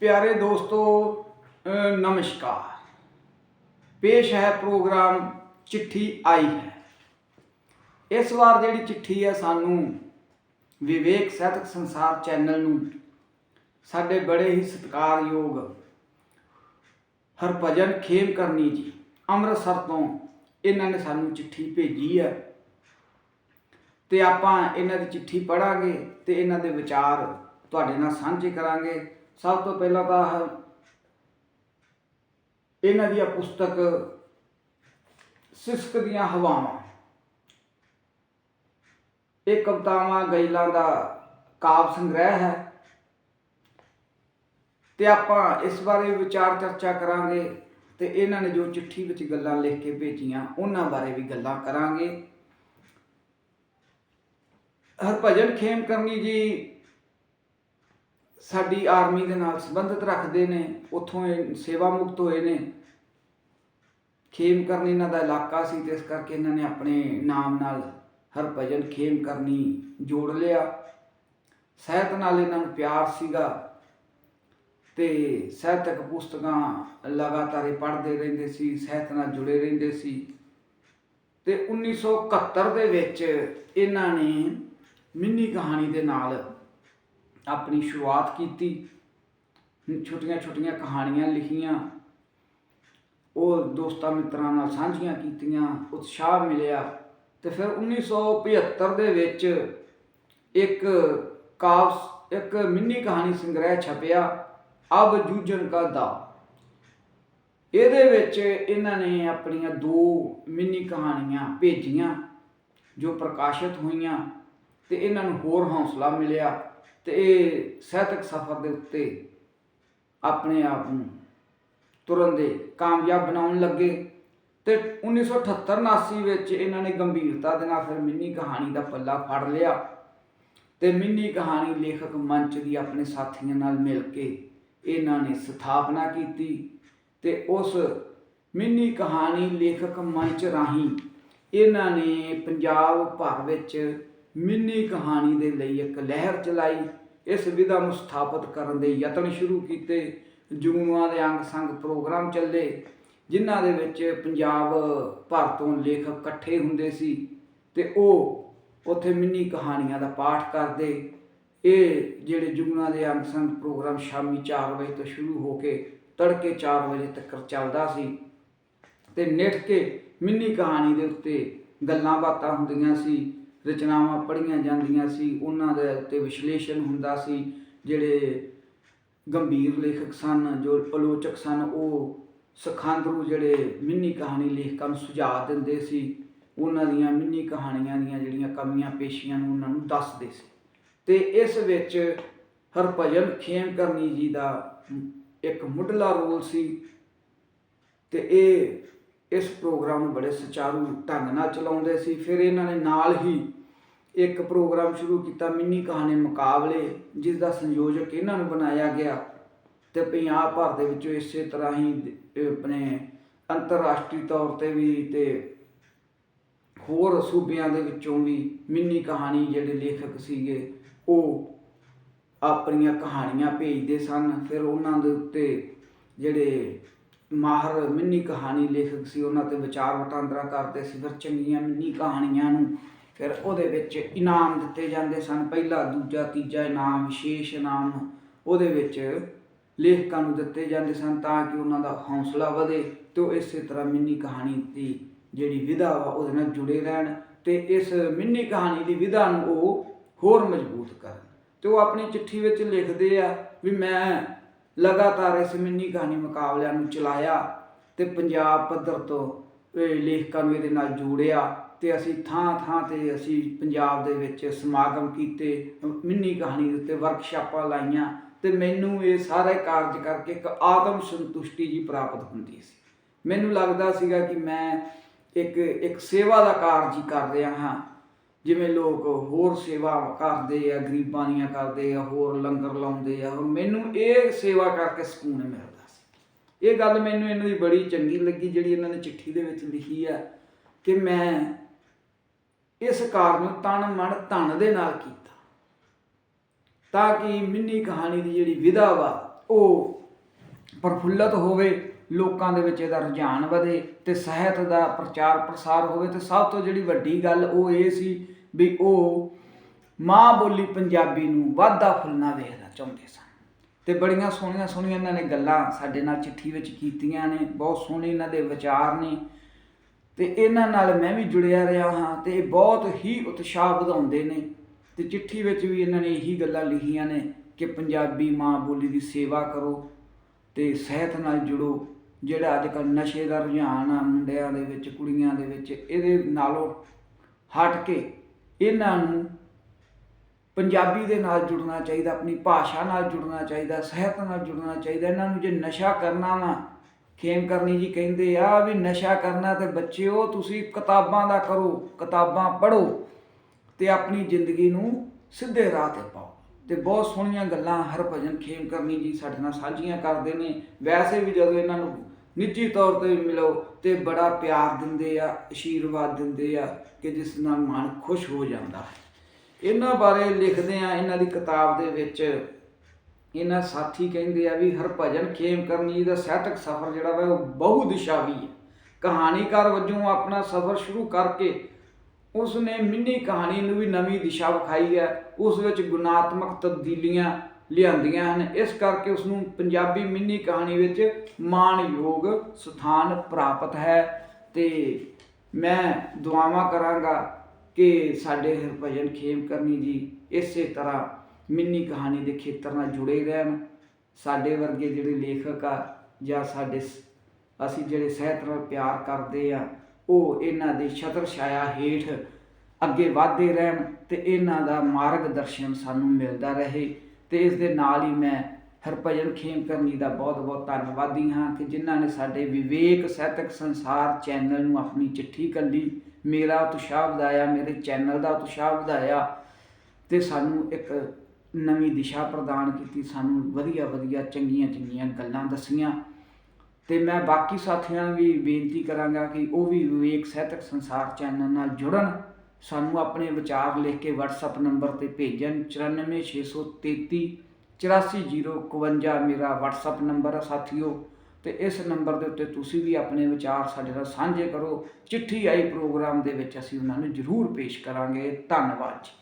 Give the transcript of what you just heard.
ਪਿਆਰੇ ਦੋਸਤੋ ਅ, ਨਮਸਕਾਰ। ਪੇਸ਼ ਹੈ ਪ੍ਰੋਗਰਾਮ ਚਿੱਠੀ ਆਈ ਹੈ। ਇਸ ਵਾਰ ਜਿਹੜੀ ਚਿੱਠੀ ਹੈ ਸਾਨੂੰ ਵਿਵੇਕ ਸਹਿਤਕ ਸੰਸਾਰ ਚੈਨਲ ਨੂੰ ਸਾਡੇ ਬੜੇ ਹੀ ਸਤਿਕਾਰਯੋਗ ਹਰਭਜਨ ਖੇਮ ਕਰਨੀ ਜੀ ਅੰਮ੍ਰਿਤਸਰ ਤੋਂ ਇਹਨਾਂ ਨੇ ਸਾਨੂੰ ਚਿੱਠੀ ਭੇਜੀ ਹੈ ਤੇ ਆਪਾਂ ਇਹਨਾਂ ਦੀ ਚਿੱਠੀ ਪੜਾਂਗੇ ਤੇ ਇਹਨਾਂ ਦੇ ਵਿਚਾਰ ਤੁਹਾਡੇ ਨਾਲ ਸਾਂਝੇ ਕਰਾਂਗੇ। ਸਭ ਤੋਂ ਪਹਿਲਾਂ ਤਾਂ ਇਹਨਾਂ ਦੀ ਪੁਸਤਕ ਸਿਸਕ ਦੀਆਂ ਹਵਾਵਾਂ। ਇਹ ਕਵਿਤਾਵਾਂ, ਗਜ਼ਲਾਂ ਦਾ ਕਾਵ ਸੰਗ੍ਰਹਿ ਹੈ। ਤੇ ਆਪਾਂ ਇਸ ਬਾਰੇ ਵਿਚਾਰ ਚਰਚਾ ਕਰਾਂਗੇ ਤੇ ਇਹਨਾਂ ਨੇ ਜੋ ਚਿੱਠੀ ਵਿੱਚ ਗੱਲਾਂ ਲਿਖ ਕੇ ਭੇਜੀਆਂ, ਉਹਨਾਂ ਬਾਰੇ ਵੀ ਗੱਲਾਂ ਕਰਾਂਗੇ। ਹਰਭਜਨ ਖੇਮ ਕਰਨੀ ਜੀ ਸਾਡੀ ਆਰਮੀ ਦੇ ਨਾਲ ਸੰਬੰਧਿਤ ਰੱਖਦੇ ਨੇ, ਉੱਥੋਂ ਇਹ ਸੇਵਾ ਮੁਕਤ ਹੋਏ ਨੇ। ਖੇਮ ਕਰਨੀ ਇਹਨਾਂ ਦਾ ਇਲਾਕਾ ਸੀ ਤੇ ਇਸ ਕਰਕੇ ਇਹਨਾਂ ਨੇ ਆਪਣੇ ਨਾਮ ਨਾਲ ਹਰਭਜਨ ਖੇਮ ਕਰਨੀ ਜੋੜ ਲਿਆ। ਸਾਹਿਤ ਨਾਲ ਇਹਨਾਂ ਨੂੰ ਪਿਆਰ ਸੀਗਾ ਤੇ ਸਾਹਿਤਕ ਪੁਸਤਕਾਂ ਲਗਾਤਾਰ ਇਹ ਪੜ੍ਹਦੇ ਰਹਿੰਦੇ ਸੀ, ਸਾਹਿਤ ਨਾਲ ਜੁੜੇ ਰਹਿੰਦੇ ਸੀ। ਤੇ 1971 ਦੇ ਵਿੱਚ ਇਹਨਾਂ ਨੇ ਮਿੰਨੀ ਕਹਾਣੀ ਦੇ ਨਾਲ ਆਪਣੀ ਸ਼ੁਰੂਆਤ ਕੀਤੀ, ਛੋਟੀਆਂ ਛੋਟੀਆਂ ਕਹਾਣੀਆਂ ਲਿਖੀਆਂ, ਉਹ ਦੋਸਤਾਂ ਮਿੱਤਰਾਂ ਨਾਲ ਸਾਂਝੀਆਂ ਕੀਤੀਆਂ, ਉਤਸ਼ਾਹ ਮਿਲਿਆ ਤੇ ਫਿਰ 1975 ਦੇ ਵਿੱਚ ਇੱਕ ਕਾਵ ਇੱਕ ਮਿੰਨੀ ਕਹਾਣੀ ਸੰਗ੍ਰਹਿ ਛਪਿਆ, ਅਬ ਜੂਝਣ ਕਾ ਦਾ। ਇਹਦੇ ਵਿੱਚ ਇਹਨਾਂ ਨੇ ਆਪਣੀਆਂ ਦੋ ਮਿੰਨੀ ਕਹਾਣੀਆਂ ਭੇਜੀਆਂ, ਜੋ ਪ੍ਰਕਾਸ਼ਿਤ ਹੋਈਆਂ ਤੇ ਇਹਨਾਂ ਨੂੰ ਹੋਰ ਹੌਸਲਾ ਮਿਲਿਆ। ਤੇ ਇਹ ਸਾਹਿਤਕ ਸਫ਼ਰ ਦੇ ਉੱਤੇ ਆਪਣੇ ਆਪ ਨੂੰ ਤੁਰਨ ਦੇ ਕਾਮਯਾਬ ਬਣਾਉਣ ਲੱਗੇ ਤੇ 1978-79 ਵਿੱਚ ਇਹਨਾਂ ਨੇ ਗੰਭੀਰਤਾ ਦੇ ਨਾਲ ਫਿਰ ਮਿੰਨੀ ਕਹਾਣੀ ਦਾ ਪੱਲਾ ਫੜ ਲਿਆ ਤੇ ਮਿੰਨੀ ਕਹਾਣੀ ਲੇਖਕ ਮੰਚ ਦੀ ਆਪਣੇ ਸਾਥੀਆਂ ਨਾਲ ਮਿਲ ਕੇ ਇਹਨਾਂ ਨੇ ਸਥਾਪਨਾ ਕੀਤੀ ਤੇ ਉਸ ਮਿੰਨੀ ਕਹਾਣੀ ਲੇਖਕ ਮੰਚ ਰਾਹੀਂ ਇਹਨਾਂ ਨੇ ਪੰਜਾਬ ਭਰ ਵਿੱਚ ਮਿੰਨੀ ਕਹਾਣੀ ਦੇ ਲਈ ਇੱਕ ਲਹਿਰ ਚਲਾਈ। ਇਸ ਵਿਧਾ ਨੂੰ ਸਥਾਪਿਤ ਕਰਨ ਦੇ ਯਤਨ ਸ਼ੁਰੂ ਕੀਤੇ। ਜੂਨੂਆਂ ਦੇ ਅੰਗ ਸੰਗ ਪ੍ਰੋਗਰਾਮ ਚੱਲੇ, ਜਿਨ੍ਹਾਂ ਦੇ ਵਿੱਚ ਪੰਜਾਬ ਭਰ ਤੋਂ ਲੇਖਕ ਇਕੱਠੇ ਹੁੰਦੇ ਸੀ ਤੇ ਉਹ ਉੱਥੇ ਮਿੰਨੀ ਕਹਾਣੀਆਂ ਦਾ ਪਾਠ ਕਰਦੇ। ਇਹ ਜਿਹੜੇ ਜੁਗਨਾ ਦੇ ਅੰਗ ਸੰਗ ਪ੍ਰੋਗਰਾਮ ਸ਼ਾਮੀ 4 ਵਜੇ ਤੋਂ ਸ਼ੁਰੂ ਹੋ ਕੇ ਤੜਕੇ 4 ਵਜੇ ਤੱਕ ਚੱਲਦਾ ਸੀ ਤੇ ਨਿੱਠ ਕੇ ਮਿੰਨੀ ਕਹਾਣੀ ਦੇ ਉੱਤੇ ਗੱਲਾਂ ਬਾਤਾਂ ਹੁੰਦੀਆਂ ਸੀ। ਰਚਨਾਵਾਂ ਪੜ੍ਹੀਆਂ ਜਾਂਦੀਆਂ ਸੀ, ਉਹਨਾਂ ਦੇ ਉੱਤੇ ਵਿਸ਼ਲੇਸ਼ਣ ਹੁੰਦਾ ਸੀ। ਜਿਹੜੇ ਗੰਭੀਰ ਲੇਖਕ ਸਨ, ਜੋ ਆਲੋਚਕ ਸਨ, ਉਹ ਸਖਾਂਦਰੂ ਜਿਹੜੇ ਮਿੰਨੀ ਕਹਾਣੀ ਲੇਖਕਾਂ ਨੂੰ ਸੁਝਾਅ ਦਿੰਦੇ ਸੀ। ਉਹਨਾਂ ਦੀਆਂ ਮਿੰਨੀ ਕਹਾਣੀਆਂ ਦੀਆਂ ਜਿਹੜੀਆਂ ਕਮੀਆਂ ਪੇਸ਼ੀਆਂ ਨੂੰ ਉਹਨਾਂ ਨੂੰ ਦੱਸਦੇ ਸੀ। ਤੇ ਇਸ ਵਿੱਚ ਹਰਭਜਨ ਖੇਮ ਕਰਨੀ ਜੀ ਦਾ ਇੱਕ ਮੁੱਢਲਾ ਰੋਲ ਸੀ। ਤੇ ਇਹ ਇਸ ਪ੍ਰੋਗਰਾਮ ਨੂੰ ਬੜੇ ਸੁਚਾਰੂ ਢੰਗ ਨਾਲ ਚਲਾਉਂਦੇ ਸੀ। ਫਿਰ ਇਹਨਾਂ ਨੇ ਨਾਲ ਹੀ ਇੱਕ ਪ੍ਰੋਗਰਾਮ ਸ਼ੁਰੂ ਕੀਤਾ ਮਿੰਨੀ ਕਹਾਣੀ ਮੁਕਾਬਲੇ, ਜਿਸ ਦਾ ਸੰਯੋਜਕ ਇਹਨਾਂ ਨੂੰ ਬਣਾਇਆ ਗਿਆ ਤੇ ਪੰਜਾਬ ਭਰ ਦੇ ਵਿੱਚੋਂ ਇਸੇ ਤਰ੍ਹਾਂ ਹੀ ਆਪਣੇ ਅੰਤਰਰਾਸ਼ਟਰੀ ਤੌਰ ਤੇ ਵੀ ਤੇ ਹੋਰ ਸੂਬਿਆਂ ਦੇ ਵਿੱਚੋਂ ਵੀ ਮਿੰਨੀ ਕਹਾਣੀ ਜਿਹੜੇ ਲੇਖਕ ਸੀਗੇ, ਉਹ ਆਪਣੀਆਂ ਕਹਾਣੀਆਂ ਭੇਜਦੇ ਸਨ। ਫਿਰ ਉਹਨਾਂ ਦੇ ਉੱਤੇ ਜਿਹੜੇ ਮਾਹਰ ਮਿੰਨੀ ਕਹਾਣੀ ਲੇਖਕ ਸੀ, ਉਹਨਾਂ ਤੇ ਵਿਚਾਰ ਵਟਾਂਦਰਾ ਕਰਦੇ ਸੀ, ਫਿਰ ਚੰਗੀਆਂ ਮਿੰਨੀ ਕਹਾਣੀਆਂ ਨੂੰ ਫਿਰ ਉਹਦੇ ਵਿੱਚ ਇਨਾਮ ਦਿੱਤੇ ਜਾਂਦੇ ਸਨ, ਪਹਿਲਾ, ਦੂਜਾ, ਤੀਜਾ ਇਨਾਮ, ਵਿਸ਼ੇਸ਼ ਇਨਾਮ ਉਹਦੇ ਵਿੱਚ ਲੇਖਕਾਂ ਨੂੰ ਦਿੱਤੇ ਜਾਂਦੇ ਸਨ ਤਾਂ ਕਿ ਉਹਨਾਂ ਦਾ ਹੌਸਲਾ ਵਧੇ ਤੇ ਉਹ ਇਸੇ ਤਰ੍ਹਾਂ ਮਿੰਨੀ ਕਹਾਣੀ ਦੀ ਜਿਹੜੀ ਵਿਧਾ ਵਾ ਉਹਦੇ ਨਾਲ ਜੁੜੇ ਰਹਿਣ ਤੇ ਇਸ ਮਿੰਨੀ ਕਹਾਣੀ ਦੀ ਵਿਧਾ ਨੂੰ ਉਹ ਹੋਰ ਮਜ਼ਬੂਤ ਕਰਨ। ਤੇ ਉਹ ਆਪਣੀ ਚਿੱਠੀ ਵਿੱਚ ਲਿਖਦੇ ਆ ਵੀ ਮੈਂ ਲਗਾਤਾਰ ਇਸ ਮਿੰਨੀ ਕਹਾਣੀ ਮੁਕਾਬਲਿਆਂ ਨੂੰ ਚਲਾਇਆ ਤੇ ਪੰਜਾਬ ਪੱਧਰ ਤੋਂ ਲੇਖਕਾਂ ਨੂੰ ਇਹਦੇ ਨਾਲ ਜੋੜਿਆ ਤੇ ਅਸੀਂ ਥਾਂ ਥਾਂ ਤੇ ਅਸੀਂ ਪੰਜਾਬ ਦੇ ਵਿੱਚ ਸਮਾਗਮ ਕੀਤੇ, ਮਿੰਨੀ ਕਹਾਣੀ ਦੇ ਉੱਤੇ ਵਰਕਸ਼ਾਪਾਂ ਲਾਈਆਂ ਤੇ ਮੈਨੂੰ ਇਹ ਸਾਰੇ ਕਾਰਜ ਕਰਕੇ ਇੱਕ ਆਤਮ ਸੰਤੁਸ਼ਟੀ ਜੀ ਪ੍ਰਾਪਤ ਹੁੰਦੀ ਸੀ। ਮੈਨੂੰ ਲੱਗਦਾ ਸੀਗਾ ਕਿ ਮੈਂ ਇੱਕ ਇੱਕ ਸੇਵਾ ਦਾ ਕਾਰਜ ਹੀ ਕਰ ਰਿਹਾ ਹਾਂ। ਜਿਵੇਂ ਲੋਕ ਹੋਰ ਸੇਵਾ ਕਰਦੇ ਆ, ਗਰੀਬਾਂ ਦੀਆਂ ਕਰਦੇ ਆ, ਹੋਰ ਲੰਗਰ ਲਾਉਂਦੇ ਆ, ਹੁਣ ਮੈਨੂੰ ਇਹ ਸੇਵਾ ਕਰਕੇ ਸਕੂਨ ਮਿਲਦਾ ਸੀ। ਇਹ ਗੱਲ ਮੈਨੂੰ ਇਹਨਾਂ ਦੀ ਬੜੀ ਚੰਗੀ ਲੱਗੀ, ਜਿਹੜੀ ਇਹਨਾਂ ਨੇ ਚਿੱਠੀ ਦੇ ਵਿੱਚ ਲਿਖੀ ਆ ਕਿ ਮੈਂ ਇਸ ਕਾਰ ਨੂੰ ਤਨ ਮਨ ਧਨ ਦੇ ਨਾਲ ਕੀਤਾ, ਤਾਂ ਕਿ ਮਿੰਨੀ ਕਹਾਣੀ ਦੀ ਜਿਹੜੀ ਵਿਧਾ ਵਾ, ਉਹ ਪ੍ਰਫੁੱਲਤ ਹੋਵੇ, ਲੋਕਾਂ ਦੇ ਵਿੱਚ ਇਹਦਾ ਰੁਝਾਨ ਵਧੇ ਤੇ ਸਾਹਿਤ ਦਾ ਪ੍ਰਚਾਰ ਪ੍ਰਸਾਰ ਹੋਵੇ ਤੇ ਸਭ ਤੋਂ ਜਿਹੜੀ ਵੱਡੀ ਗੱਲ ਉਹ ਇਹ ਸੀ ਵੀ ਉਹ ਮਾਂ ਬੋਲੀ ਪੰਜਾਬੀ ਨੂੰ ਵਾਧਾ ਫੁੱਲਣਾ ਵੇਖਣਾ ਚਾਹੁੰਦੇ ਸਨ। ਤੇ ਬੜੀਆਂ ਸੋਹਣੀਆਂ ਸੋਹਣੀਆਂ ਇਹਨਾਂ ਨੇ ਗੱਲਾਂ ਸਾਡੇ ਨਾਲ ਚਿੱਠੀ ਵਿੱਚ ਕੀਤੀਆਂ ਨੇ, ਬਹੁਤ ਸੋਹਣੇ ਇਹਨਾਂ ਦੇ ਵਿਚਾਰ ਨੇ। ਤੇ ਇਹਨਾਂ ਨਾਲ ਮੈਂ ਵੀ ਜੁੜਿਆ ਰਿਹਾ ਹਾਂ ਤੇ ਇਹ ਬਹੁਤ ਹੀ ਉਤਸ਼ਾਹ ਵਧਾਉਂਦੇ ਨੇ। ਤੇ ਚਿੱਠੀ ਵਿੱਚ ਵੀ ਇਹਨਾਂ ਨੇ ਇਹੀ ਗੱਲਾਂ ਲਿਖੀਆਂ ਨੇ ਕਿ ਪੰਜਾਬੀ ਮਾਂ ਬੋਲੀ ਦੀ ਸੇਵਾ ਕਰੋ ਤੇ ਸਿਹਤ ਨਾਲ ਜੁੜੋ। ਜਿਹੜਾ ਅੱਜ ਕੱਲ੍ਹ ਨਸ਼ੇ ਦਾ ਰੁਝਾਨ ਆ ਮੁੰਡਿਆਂ ਦੇ ਵਿੱਚ, ਕੁੜੀਆਂ ਦੇ ਵਿੱਚ, ਇਹਦੇ ਨਾਲੋਂ ਹਟ ਕੇ ਇਹਨਾਂ ਨੂੰ ਪੰਜਾਬੀ ਦੇ ਨਾਲ ਜੁੜਨਾ ਚਾਹੀਦਾ, ਆਪਣੀ ਭਾਸ਼ਾ ਨਾਲ ਜੁੜਨਾ ਚਾਹੀਦਾ, ਸਾਹਿਤ ਨਾਲ ਜੁੜਨਾ ਚਾਹੀਦਾ। ਇਹਨਾਂ ਨੂੰ ਜੇ ਨਸ਼ਾ ਕਰਨਾ ਵਾ, ਖੇਮ ਕਰਨੀ ਜੀ ਕਹਿੰਦੇ ਆ ਵੀ ਨਸ਼ਾ ਕਰਨਾ ਤੇ ਬੱਚਿਓ, ਤੁਸੀਂ ਕਿਤਾਬਾਂ ਦਾ ਕਰੋ, ਕਿਤਾਬਾਂ ਪੜ੍ਹੋ ਤੇ ਆਪਣੀ ਜ਼ਿੰਦਗੀ ਨੂੰ ਸਿੱਧੇ ਰਾਹ ਤੇ ਪਾਓ। ਤੇ ਬਹੁਤ ਸੋਹਣੀਆਂ ਗੱਲਾਂ ਹਰਭਜਨ ਖੇਮ ਕਰਨੀ ਜੀ ਸਾਡੇ ਨਾਲ ਸਾਂਝੀਆਂ ਕਰਦੇ ਨੇ। ਵੈਸੇ ਵੀ ਜਦੋਂ ਇਹਨਾਂ ਨੂੰ ਨਿੱਜੀ ਤੌਰ ਤੇ ਵੀ ਮਿਲੋ ਤੇ ਬੜਾ ਪਿਆਰ ਦਿੰਦੇ ਆ ਆਸ਼ੀਰਵਾਦ ਦਿੰਦੇ ਆ ਕਿ ਜਿਸ ਨਾਲ ਮਨ ਖੁਸ਼ ਹੋ ਜਾਂਦਾ ਹੈ। ਇਹਨਾਂ ਬਾਰੇ ਲਿਖਦੇ ਆ, ਇਹਨਾਂ ਦੀ ਕਿਤਾਬ ਦੇ ਵਿੱਚ ਇਹਨਾਂ ਸਾਥੀ ਕਹਿੰਦੇ ਆ ਵੀ ਹਰਭਜਨ ਖੇਮ ਕਰਨੀ ਦਾ ਸਾਹਿਤਕ ਸਫ਼ਰ ਜਿਹੜਾ ਵਾ ਉਹ ਬਹੁ ਦਿਸ਼ਾਵੀ ਹੈ। ਕਹਾਣੀਕਾਰ ਵਜੋਂ ਆਪਣਾ ਸਫ਼ਰ ਸ਼ੁਰੂ ਕਰਕੇ ਉਸ ਨੇ ਮਿੰਨੀ ਕਹਾਣੀ ਨੂੰ ਵੀ ਨਵੀਂ ਦਿਸ਼ਾ ਵਿਖਾਈ ਹੈ। ਉਸ ਵਿੱਚ ਗੁਣਾਤਮਕ ਤਬਦੀਲੀਆਂ ਲਿਆਂਦੀਆਂ ਹਨ। ਇਸ ਕਰਕੇ ਉਸ ਨੂੰ ਪੰਜਾਬੀ ਮਿੰਨੀ ਕਹਾਣੀ ਵਿੱਚ ਮਾਣਯੋਗ ਸਥਾਨ ਪ੍ਰਾਪਤ ਹੈ। ਤੇ ਮੈਂ ਦੁਆਵਾਂ ਕਰਾਂਗਾ ਕਿ ਸਾਡੇ ਹਰਭਜਨ ਖੇਮ ਕਰਨੀ ਜੀ ਇਸੇ ਤਰ੍ਹਾਂ ਮਿੰਨੀ ਕਹਾਣੀ ਦੇ ਖੇਤਰ ਨਾਲ ਜੁੜੇ ਰਹਿਣ। ਸਾਡੇ ਵਰਗੇ ਜਿਹੜੇ ਲੇਖਕ ਆ ਜਾਂ ਸਾਡੇ ਸ- ਅਸੀਂ ਜਿਹੜੇ ਸਾਹਿਤ ਨਾਲ ਪਿਆਰ ਕਰਦੇ ਆ, ਉਹ ਇਹਨਾਂ ਦੀ ਛਤਰ ਛਾਇਆ ਹੇਠ ਅੱਗੇ ਵਧਦੇ ਰਹਿਣ ਤੇ ਇਹਨਾਂ ਦਾ ਮਾਰਗਦਰਸ਼ਨ ਸਾਨੂੰ ਮਿਲਦਾ ਰਹੇ। ਤੇ ਇਸ ਦੇ ਨਾਲ ਹੀ ਮੈਂ ਹਰਭਜਨ ਖੇਮ ਕਰਨੀ ਦਾ ਬਹੁਤ ਬਹੁਤ ਧੰਨਵਾਦੀ ਹਾਂ ਕਿ ਜਿਨ੍ਹਾਂ ਨੇ ਸਾਡੇ ਵਿਵੇਕ ਸਾਹਿਤਕ ਸੰਸਾਰ ਚੈਨਲ ਨੂੰ ਆਪਣੀ ਚਿੱਠੀ ਕੱਲੀ, ਮੇਰਾ ਉਤਸ਼ਾਹ ਵਧਾਇਆ, ਮੇਰੇ ਚੈਨਲ ਦਾ ਉਤਸ਼ਾਹ ਵਧਾਇਆ ਤੇ ਸਾਨੂੰ ਇੱਕ ਨਵੀਂ ਦਿਸ਼ਾ ਪ੍ਰਦਾਨ ਕੀਤੀ, ਸਾਨੂੰ ਵਧੀਆ ਵਧੀਆ ਚੰਗੀਆਂ ਚੰਗੀਆਂ ਗੱਲਾਂ ਦੱਸੀਆਂ। ਤੇ ਮੈਂ ਬਾਕੀ ਸਾਥੀਆਂ ਨੂੰ ਵੀ ਬੇਨਤੀ ਕਰਾਂਗਾ ਕਿ ਉਹ ਵੀ ਵਿਵੇਕ ਸਾਹਿਤਕ ਸੰਸਾਰ ਚੈਨਲ ਨਾਲ ਜੁੜਨ। ਸਾਨੂੰ ਆਪਣੇ ਵਿਚਾਰ ਲਿਖ ਕੇ WhatsApp ਨੰਬਰ ਤੇ ਭੇਜਣ 94633 84051 ਮੇਰਾ WhatsApp ਨੰਬਰ ਹੈ ਸਾਥੀਓ, ਤੇ ਇਸ ਨੰਬਰ ਦੇ ਉੱਤੇ ਤੁਸੀਂ ਵੀ ਆਪਣੇ ਵਿਚਾਰ ਸਾਡੇ ਨਾਲ ਸਾਂਝੇ ਕਰੋ, ਚਿੱਠੀ ਆਈ ਪ੍ਰੋਗਰਾਮ ਦੇ ਵਿੱਚ ਅਸੀਂ ਉਹਨਾਂ ਨੂੰ ਜ਼ਰੂਰ ਪੇਸ਼ ਕਰਾਂਗੇ, ਧੰਨਵਾਦ ਜੀ।